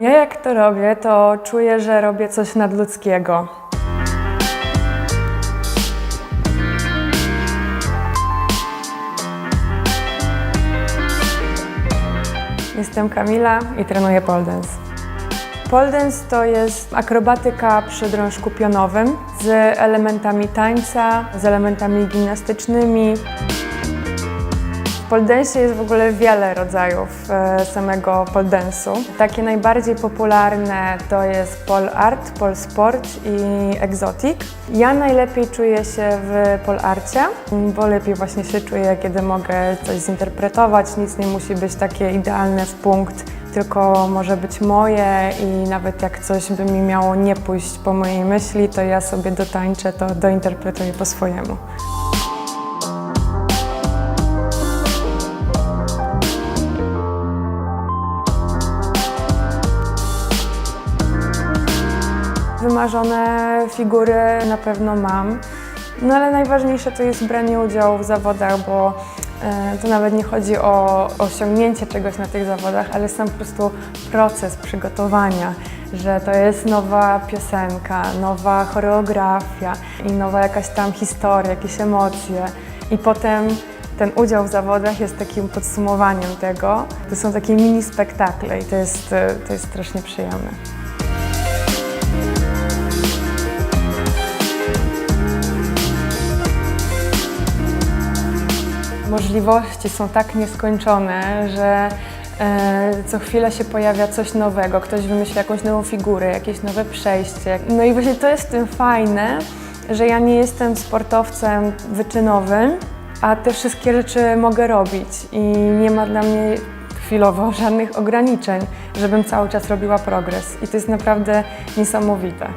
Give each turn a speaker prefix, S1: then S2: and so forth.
S1: Ja jak to robię, to czuję, że robię coś nadludzkiego. Jestem Kamila i trenuję pole dance. Pole dance to jest akrobatyka przy drążku pionowym z elementami tańca, z elementami gimnastycznymi. Dance jest w ogóle wiele rodzajów e, samego pole dance'u. Takie najbardziej popularne to jest pole art, pole sport i exotic. Ja najlepiej czuję się w pole arcie, bo lepiej właśnie się czuję, kiedy mogę coś zinterpretować. Nic nie musi być takie idealne w punkt, tylko może być moje i nawet jak coś by mi miało nie pójść po mojej myśli, to ja sobie dotańczę, to dointerpretuję po swojemu. Wymarzone figury na pewno mam, no ale najważniejsze to jest branie udziału w zawodach, bo e, to nawet nie chodzi o osiągnięcie czegoś na tych zawodach, ale sam po prostu proces przygotowania, że to jest nowa piosenka, nowa choreografia i nowa jakaś tam historia, jakieś emocje i potem ten udział w zawodach jest takim podsumowaniem tego. To są takie mini spektakle i to jest, e, to jest strasznie przyjemne. Możliwości są tak nieskończone, że e, co chwilę się pojawia coś nowego, ktoś wymyśli jakąś nową figurę, jakieś nowe przejście. No i właśnie to jest tym fajne, że ja nie jestem sportowcem wyczynowym, a te wszystkie rzeczy mogę robić i nie ma dla mnie chwilowo żadnych ograniczeń, żebym cały czas robiła progres. I to jest naprawdę niesamowite.